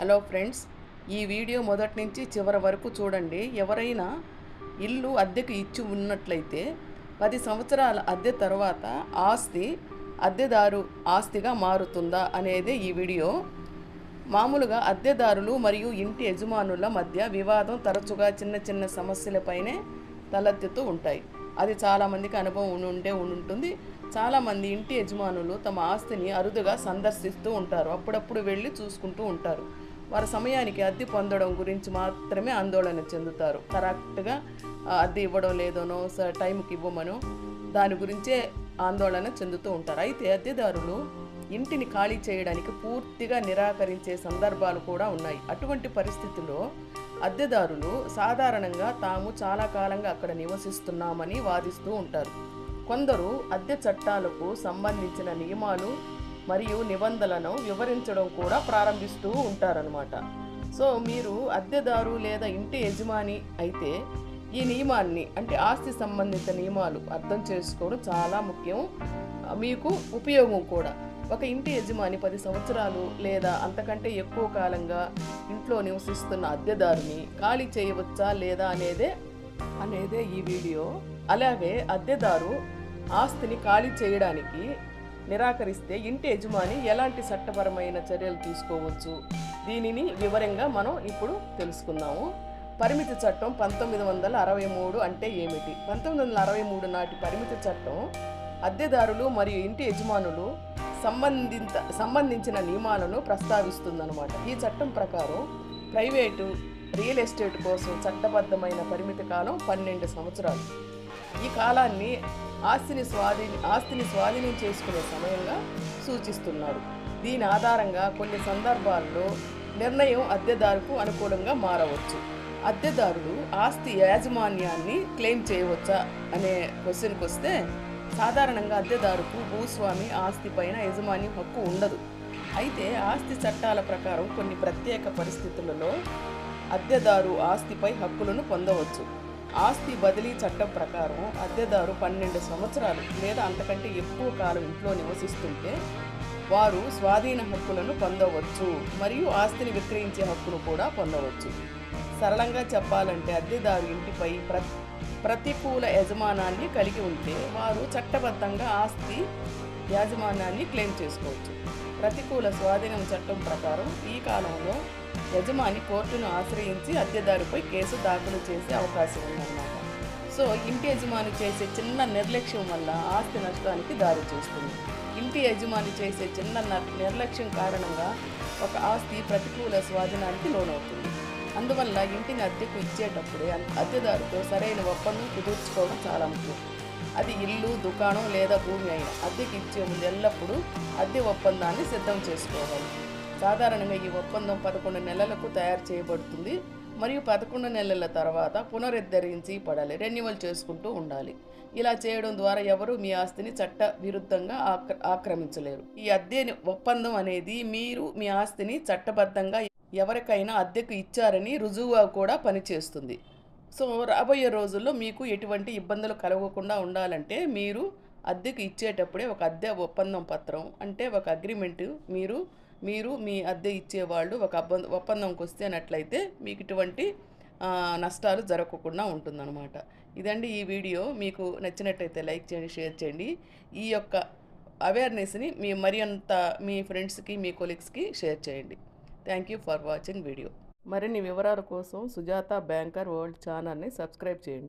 Hello friends ఈ video మొదటి నుంచి చివరి వరకు చూడండి. ఎవరైనా ఇల్లు అద్దెకు ఇచ్చి ఉన్నట్లయితే పది సంవత్సరాల అద్దె తర్వాత ఆస్తి అద్దెదారు ఆస్తిగా మారుతుందా అనేది ఈ వీడియో. మామూలుగా అద్దెదారులు మరియు ఇంటి యజమానుల మధ్య వివాదం తరచుగా చిన్న చిన్న సమస్యలపైనే తలెత్తుతూ ఉంటాయి. అది చాలామందికి అనుభవం ఉండి- ఉండే ఉంటుంది చాలామంది ఇంటి యజమానులు తమ ఆస్తిని అరుదుగా సందర్శిస్తూ ఉంటారు. అప్పుడప్పుడు వెళ్ళి చూసుకుంటూ ఉంటారు. వారి సమయానికి అద్దె పొందడం గురించి మాత్రమే ఆందోళన చెందుతారు. కరెక్ట్గా అద్దె ఇవ్వడం లేదనో స- టైంకి ఇవ్వమనో దాని గురించే ఆందోళన చెందుతూ ఉంటారు. అయితే అద్దెదారులు ఇంటిని ఖాళీ చేయడానికి పూర్తిగా నిరాకరించే సందర్భాలు కూడా ఉన్నాయి. అటువంటి పరిస్థితుల్లో అద్దెదారులు సాధారణంగా తాము చాలా కాలంగా అక్కడ నివసిస్తున్నామని వాదిస్తూ ఉంటారు. కొందరు అద్దె చట్టాలకు సంబంధించిన నియమాలు మరియు నిబంధనలను వివరించడం కూడా ప్రారంభిస్తూ ఉంటారనమాట సో మీరు అద్దెదారు లేదా ఇంటి యజమాని అయితే ఈ నియమాన్ని అంటే ఆస్తి సంబంధిత నియమాలు అర్థం చేసుకోవడం చాలా ముఖ్యం. మీకు ఉపయోగం కూడా. ఒక ఇంటి యజమాని పది సంవత్సరాలు లేదా అంతకంటే ఎక్కువ కాలంగా ఇంట్లో నివసిస్తున్న అద్దెదారుని ఖాళీ చేయవచ్చా లేదా అనేదే అనేదే ఈ వీడియో. అలాగే అద్దెదారు ఆస్తిని ఖాళీ చేయడానికి నిరాకరిస్తే ఇంటి యజమాని ఎలాంటి చట్టపరమైన చర్యలు తీసుకోవచ్చు? దీనిని వివరంగా మనం ఇప్పుడు తెలుసుకుందాము. పరిమితి చట్టం పంతొమ్మిది వందల అరవై మూడు అంటే ఏమిటి? పంతొమ్మిది వందల అరవై మూడు నాటి పరిమితి చట్టం అద్దెదారులు మరియు ఇంటి యజమానులు సంబంధిత సంబంధించిన నియమాలను ప్రస్తావిస్తుందన్నమాట. ఈ చట్టం ప్రకారం ప్రైవేటు రియల్ ఎస్టేట్ కోసం చట్టబద్ధమైన పరిమిత కాలం పన్నెండు సంవత్సరాలు. ఈ కాలాన్ని ఆస్తిని స్వాధీ ఆస్తిని స్వాధీనం చేసుకునే సమయంగా సూచిస్తున్నారు దీని ఆధారంగా కొన్ని సందర్భాల్లో నిర్ణయం అద్దెదారుకు అనుకూలంగా మారవచ్చు. అద్దెదారుడు ఆస్తి యాజమాన్యాన్ని క్లెయిమ్ చేయవచ్చా అనే క్వశ్చన్కి వస్తే సాధారణంగా అద్దెదారుకు భూస్వామి ఆస్తి పైన యజమాని హక్కు ఉండదు. అయితే ఆస్తి చట్టాల ప్రకారం కొన్ని ప్రత్యేక పరిస్థితులలో అద్దెదారు ఆస్తిపై హక్కులను పొందవచ్చు. ఆస్తి బదిలీ చట్టం ప్రకారం అద్దెదారు పన్నెండు సంవత్సరాలు లేదా అంతకంటే ఎక్కువ కాలం ఇంట్లో నివసిస్తుంటే వారు స్వాధీన హక్కులను పొందవచ్చు మరియు ఆస్తిని విక్రయించే హక్కును కూడా పొందవచ్చు. సరళంగా చెప్పాలంటే అద్దెదారు ఇంటిపై ప్ర ప్రతికూల యజమానాన్ని కలిగి ఉంటే వారు చట్టబద్ధంగా ఆస్తి యాజమాన్యాన్ని క్లెయిమ్ చేసుకోవచ్చు. ప్రతికూల స్వాధీనం చట్టం ప్రకారం ఈ కాలంలో యజమాని కోర్టును ఆశ్రయించి అద్దెదారుపై కేసు దాఖలు చేసే అవకాశం ఉందన్నమాట. సో ఇంటి యజమాని చేసే చిన్న నిర్లక్ష్యం వల్ల ఆస్తి నష్టానికి దారి చేస్తుంది. ఇంటి యజమాని చేసే చిన్న నిర్లక్ష్యం కారణంగా ఒక ఆస్తి ప్రతికూల స్వాధీనానికి లోనవుతుంది. అందువల్ల ఇంటిని అద్దెకు ఇచ్చేటప్పుడే అద్దెదారుతో సరైన ఒప్పందం కుదుర్చుకోవడం చాలా ముఖ్యం. అది ఇల్లు దుకాణం లేదా భూమి అయినా అద్దెకి ఇచ్చే ముందు ఎల్లప్పుడూ అద్దె ఒప్పందాన్ని సిద్ధం చేసుకోవాలి. సాధారణంగా ఈ ఒప్పందం పదకొండు నెలలకు తయారు చేయబడుతుంది. మరియు పదకొండు నెలల తర్వాత పునరుద్ధరించి పడాలి రెన్యువల్ చేసుకుంటూ ఉండాలి. ఇలా చేయడం ద్వారా ఎవరు మీ ఆస్తిని చట్ట విరుద్ధంగా ఆక్ర ఆక్రమించలేరు. ఈ అద్దె ఒప్పందం అనేది మీరు మీ ఆస్తిని చట్టబద్ధంగా ఎవరికైనా అద్దెకు ఇచ్చారని రుజువుగా కూడా పనిచేస్తుంది. సో రాబోయే రోజుల్లో మీకు ఎటువంటి ఇబ్బందులు కలగకుండా ఉండాలంటే మీరు అద్దెకు ఇచ్చేటప్పుడే ఒక అద్దె ఒప్పందం పత్రం అంటే ఒక అగ్రిమెంట్ మీరు మీరు మీ అద్దె ఇచ్చేవాళ్ళు ఒక అబ్బ- ఒప్పందంకి వస్తేనట్లయితే మీకు ఇటువంటి నష్టాలు జరగకుండా ఉంటుందన్నమాట. ఇదండి ఈ వీడియో. మీకు నచ్చినట్టయితే లైక్ చేయండి షేర్ చేయండి. ఈ యొక్క అవేర్నెస్ని మీ మరింత మీ ఫ్రెండ్స్కి మీ కొలీగ్స్కి షేర్ చేయండి. Thank you for watching video. మరిన్ని వివరాల కోసం సుజాత బ్యాంకర్ వరల్డ్ ఛానల్ని సబ్స్క్రైబ్ చేయండి.